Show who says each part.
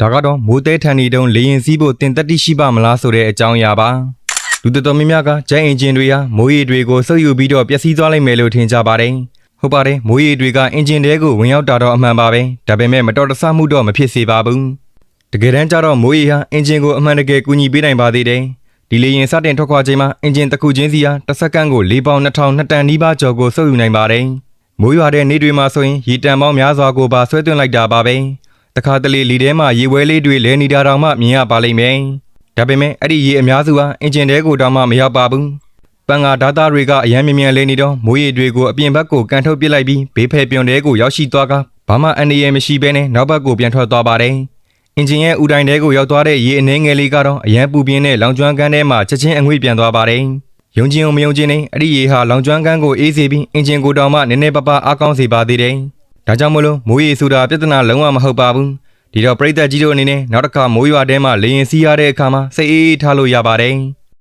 Speaker 1: ဒါကတော့မိုးတဲထန်နေတုန်းလေရင်စီးဖို့တင်တက်တိရှိပါမလားဆိုတဲ့အကြောင်းအရာပါလူတော်တော်များများကဂျက်အင်ဂျင်တွေဟာမိုးရေတွေကိုစုပ်ယူပြီးတော့ပျက်စီးသွားလိမ့်မယ်လို့ထင်ကြပါတယ်ဟုတ်ပါတယ်မိုးရေတွေကအင်ဂျင်တွေကိုဝင်ရောက်တာတော့အမှန်ပါပဲဒါပေမဲ့မတော်တဆမှုတော့မဖြစ်စေပါဘူးတကယ်တမ်းကျတော့မိုးရေဟာအင်ဂျင်ကိုအမှန်တကယ်ကူညီပေးနိုင်ပါသေးတယ်ဒီလေရင်စတင်ထွက်ခွာချိန်မှာအင်ဂျင်တစ်ခုချင်းစီဟာတစ်စက္ကန့်ကို၄ပေါင်2000နှစ်တန်နီးပါးကျော်ကိုစုပ်ယူနိုင်ပါတယ်မိုးရွာတဲ့နေ့တွေမှာဆိုရင်ရေတံပေါင်းများစွာကိုပါဆွဲသွင်းလိုက်တာပါပဲ တခါတလေလီထဲမှာရေဝဲလေးတွေလဲနေတာတောင်မှမြင်ရပါလိမ့်မယ်။ဒါပေမဲ့အဲ့ဒီရေအများစုဟာအင်ဂျင်တဲကိုတောင်မှမရောက်ပါဘူး။ပန်ကာဒါတာတွေကအရန်မြင်မြန်လဲနေတော့မိုးရေတွေကိုအပြင်ဘက်ကိုကန်ထုတ်ပစ်လိုက်ပြီးဘေးဖယ်ပြွန်တဲကိုရောက်ရှိသွားကဘာမှအန္တရာယ်မရှိဘဲနဲ့နောက်ဘက်ကိုပြန်ထွက်သွားပါတယ်။အင်ဂျင်ရဲ့ဥတိုင်းတဲကိုရောက်သွားတဲ့ရေအနှဲငယ်လေးကတော့အရန်ပူပြင်းတဲ့လောင်ကျွမ်းကန်းထဲမှာချက်ချင်းအငွေ့ပြန်သွားပါတယ်။ယုံကြည်အောင်မယုံကြည်နဲ့အဲ့ဒီရေဟာလောင်ကျွမ်းကန်းကိုအေးစေပြီးအင်ဂျင်ကိုတောင်မှနည်းနည်းပါးပါးအားကောင်းစေပါသေးတယ်။ ဒါကြောင့်မလို့မိုးရေဆိုတာပြဿနာလုံးဝမဟုတ်ပါဘူး။ဒီတော့ပြည်သက်ကြီးတို့အနေနဲ့နောက်တစ်ခါမိုးရွာထဲမှာလေရင်စီးရတဲ့အခါမှာစိတ်အေးအေးထားလို့ရပါတယ်။